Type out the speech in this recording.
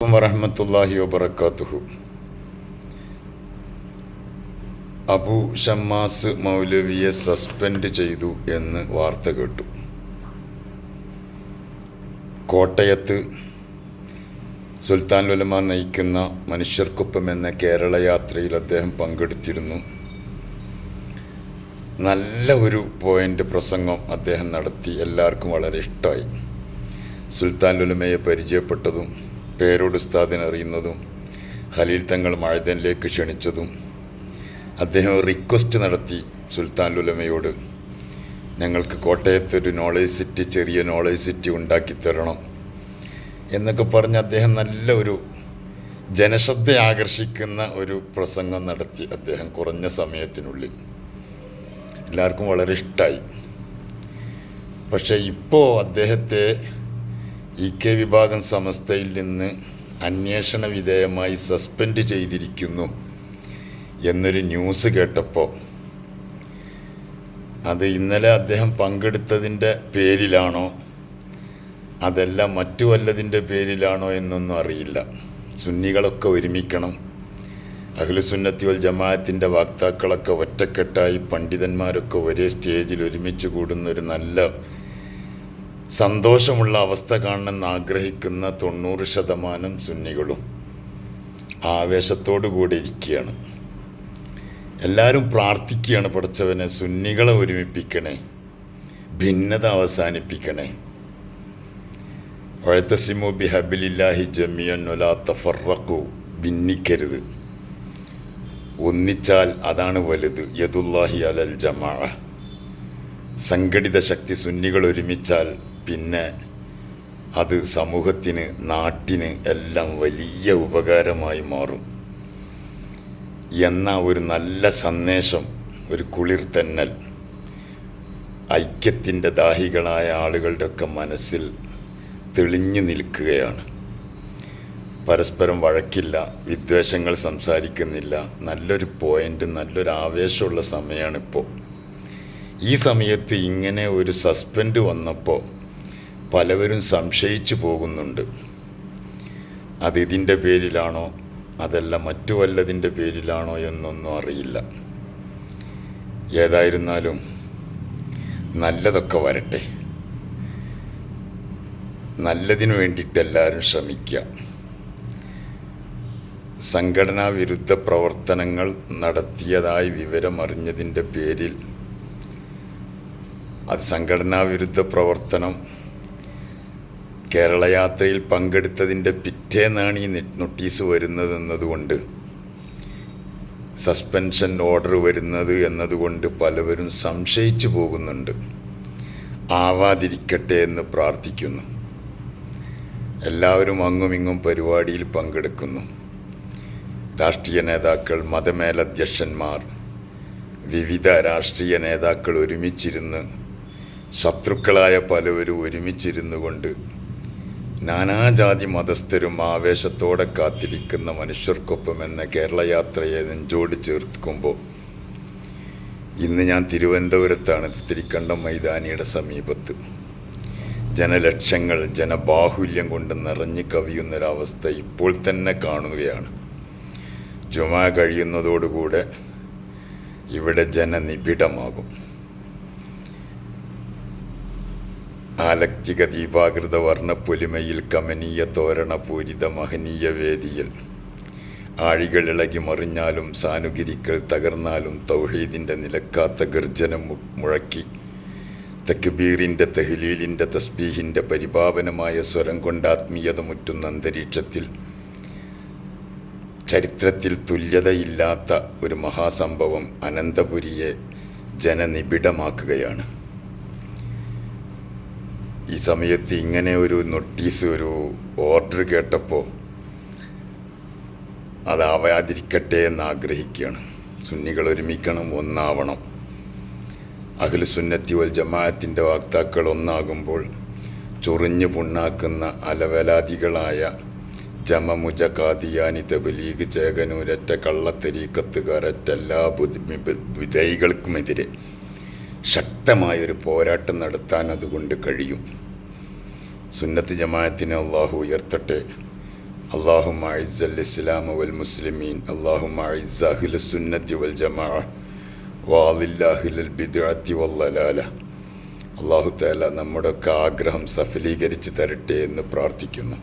വറഹമത്തല്ലാഹി വബർക്കാത്തുഹു അബു ഷമ്മാസ് മൗലവിയെ സസ്പെൻഡ് ചെയ്തു എന്ന് വാർത്ത കേട്ടു. കോട്ടയത്ത് സുൽത്താൻ ഉലമ നയിക്കുന്ന മനുഷ്യർക്കൊപ്പം എന്ന കേരള യാത്രയിൽ അദ്ദേഹം പങ്കെടുത്തിരുന്നു. നല്ല ഒരു പോയിന്റ് പ്രസംഗം അദ്ദേഹം നടത്തി. എല്ലാവർക്കും വളരെ ഇഷ്ടമായി സുൽത്താൻ ലുലമയെ പരിചയപ്പെട്ടതും പേരോട് ഉസ്താദിനെ അറിയുന്നതും ഖലീൽ തങ്ങൾ മഴതനിലേക്ക് ക്ഷണിച്ചതും അദ്ദേഹം റിക്വസ്റ്റ് നടത്തി സുൽത്താൻ ലുലമയോട് ഞങ്ങൾക്ക് കോട്ടയത്തൊരു നോളേജ് സിറ്റി ചെറിയ നോളേജ് സിറ്റി ഉണ്ടാക്കി തരണം എന്നൊക്കെ പറഞ്ഞ് അദ്ദേഹം നല്ല ഒരു ജനശ്രദ്ധ ആകർഷിക്കുന്ന ഒരു പ്രസംഗം നടത്തി അദ്ദേഹം കുറഞ്ഞ സമയത്തിനുള്ളിൽ. എല്ലാവർക്കും വളരെ ഇഷ്ടമായി പക്ഷേ ഇപ്പോൾ അദ്ദേഹത്തെ ഇ കെ വിഭാഗം സമസ്തയിൽ നിന്ന് അന്വേഷണ വിധേയമായി സസ്പെൻഡ് ചെയ്തിരിക്കുന്നു എന്നൊരു ന്യൂസ് കേട്ടപ്പോൾ അത് ഇന്നലെ അദ്ദേഹം പങ്കെടുത്തതിന്റെ പേരിലാണോ? അതല്ല മറ്റു വല്ലതിന്റെ പേരിലാണോ എന്നൊന്നും അറിയില്ല. സുന്നികളൊക്കെ ഒരുമിക്കണം. അഖിലുസുന്നത്തി വൽ ജമാഅത്തിന്റെ വാക്താക്കളൊക്കെ ഒറ്റക്കെട്ടായി പണ്ഡിതന്മാരൊക്കെ ഒരേ സ്റ്റേജിൽ ഒരുമിച്ച് കൂടുന്ന ഒരു നല്ല സന്തോഷമുള്ള അവസ്ഥ കാണണമെന്ന് ആഗ്രഹിക്കുന്ന തൊണ്ണൂറ് ശതമാനം സുന്നികളും ആവേശത്തോടു കൂടി ഇരിക്കുകയാണ്. എല്ലാവരും പ്രാർത്ഥിക്കുകയാണ് പഠിച്ചവനെ സുന്നികളെ ഒരുമിപ്പിക്കണേ ഭിന്നത അവസാനിപ്പിക്കണേ. വഴത്തസിമു ബി ഹബിലില്ലാഹി ജമിയൻ ഒലാ തഫറക്കു ഭിന്നിക്കരുത്. ഒന്നിച്ചാൽ അതാണ് വലുത് യദുല്ലാഹി അലൽ ജമാഅ. സംഘടിത ശക്തി സുന്നികൾ ഒരുമിച്ചാൽ പിന്നെ അത് സമൂഹത്തിന് നാട്ടിന് എല്ലാം വലിയ ഉപകാരമായി മാറും. എന്ന ഒരു നല്ല സന്ദേശം ഒരു കുളിർ തെന്നൽ ഐക്യത്തിന്റെ ദാഹികളായ ആളുകളുടെയൊക്കെ മനസ്സിൽ തെളിഞ്ഞു നിൽക്കുകയാണ്. പരസ്പരം വഴക്കില്ല വിദ്വേഷങ്ങൾ സംസാരിക്കുന്നില്ല. നല്ലൊരു പോയിന്റ് നല്ലൊരു ആവേശമുള്ള സമയമാണിപ്പോൾ. ഈ സമയത്ത് ഇങ്ങനെ ഒരു സസ്പെൻഡ് വന്നപ്പോൾ പലവരും സംശയിച്ചു പോകുന്നുണ്ട്. അത് ഇതിന്റെ പേരിലാണോ അതല്ല മറ്റു വല്ലതിന്റെ പേരിലാണോ എന്നൊന്നും അറിയില്ല. ഏതായിരുന്നാലും നല്ലതൊക്കെ വരട്ടെ. നല്ലതിനു വേണ്ടിയിട്ട് എല്ലാവരും ശ്രമിക്കുക സംഘടനാ വിരുദ്ധ പ്രവർത്തനങ്ങൾ നടത്തിയതായി വിവരമറിഞ്ഞതിന്റെ പേരിൽ അത് സംഘടനാ വിരുദ്ധ പ്രവർത്തനം കേരള യാത്രയിൽ പങ്കെടുത്തതിന്റെ പിറ്റേന്നാണ് ഈ നോട്ടീസ് വരുന്നത് എന്നതുകൊണ്ട് സസ്പെൻഷൻ ഓർഡർ വരുന്നത് എന്നതുകൊണ്ട് പലവരും സംശയിച്ചു പോകുന്നുണ്ട്. ആവാതിരിക്കട്ടെ എന്ന് പ്രാർത്ഥിക്കുന്നു. എല്ലാവരും അങ്ങുമിങ്ങും പരിപാടിയിൽ പങ്കെടുക്കുന്നു. രാഷ്ട്രീയ നേതാക്കൾ മതമേലധ്യക്ഷന്മാർ വിവിധ രാഷ്ട്രീയ നേതാക്കൾ ഒരുമിച്ചിരുന്ന് ശത്രുക്കളായ പലവരും ഒരുമിച്ചിരുന്നു കൊണ്ട് നാനാജാതി മതസ്ഥരും ആവേശത്തോടെ കാത്തിരിക്കുന്ന മനുഷ്യർക്കൊപ്പം എന്ന കേരള യാത്രയെ നെഞ്ചോട് ചേർക്കുമ്പോൾ ഇന്ന് ഞാൻ തിരുവനന്തപുരത്താണ് തിരിക്കണ്ടം മൈതാനിയുടെ സമീപത്ത്. ജനലക്ഷങ്ങൾ ജനബാഹുല്യം കൊണ്ട് നിറഞ്ഞു കവിയുന്നൊരവസ്ഥ ഇപ്പോൾ തന്നെ കാണുകയാണ്. ജുമാ കഴിയുന്നതോടുകൂടെ ഇവിടെ ജനനിബിഡമാകും. ആലക്തിക ദീപാകൃത വർണപ്പൊലിമയിൽ കമനീയ തോരണ പൂരിത മഹനീയ വേദിയിൽ. ആഴികൾ ഇളകി മറിഞ്ഞാലും സാനുഗിരിക്കൾ തകർന്നാലും തൗഹീദിന്റെ നിലക്കാത്ത ഗർജനം മുഴക്കി. തക്ബീറിന്റെ തഹ്ലീലിന്റെ തസ്ബീഹിന്റെ പരിപാവനമായ സ്വരം കൊണ്ട് ആത്മീയത മുറ്റുന്ന അന്തരീക്ഷത്തിൽ ചരിത്രത്തിൽ തുല്യതയില്ലാത്ത ഒരു മഹാസംഭവം അനന്തപുരിയെ ജനനിബിഡമാക്കുകയാണ്. ഈ സമയത്ത് ഇങ്ങനെ ഒരു നോട്ടീസ് ഒരു ഓർഡർ കേട്ടപ്പോൾ അതാവാതിരിക്കട്ടെ എന്ന് ആഗ്രഹിക്കുകയാണ്. സുന്നികൾ ഒരുമിക്കണം ഒന്നാവണം. അഖിൽ സുന്നത്തി വൽ ജമാഅത്തിന്റെ വാക്താക്കൾ ഒന്നാകുമ്പോൾ ചൊറിഞ്ഞു പുണ്ണാക്കുന്ന അലവലാദികളായ ജമമുജ കാതിയാനി തബലീഗ് ചേകനൂരറ്റ കള്ളത്തരീക്കത്തുകാരറ്റ എല്ലാ വിധൈകൾക്കുമെതിരെ ശക്തമായൊരു പോരാട്ടം നടത്താൻ അതുകൊണ്ട് കഴിയും. സുന്നത്ത് ജമാഅത്തിനെ അള്ളാഹു ഉയർത്തട്ടെ. അള്ളാഹു മൈസൽ ഇസ്ലാം വൽ മുസ്ലിമീൻ അള്ളാഹു മൈസഹുൽ സുന്നത്തി വൽ ജമാ വാദില്ലാഹുൽ ബിദ്അത്തി വല്ലലാല അള്ളാഹു നമ്മുടെ നമ്മുടെയൊക്കെ ആഗ്രഹം സഫലീകരിച്ച് തരട്ടെ എന്ന് പ്രാർത്ഥിക്കുന്നു.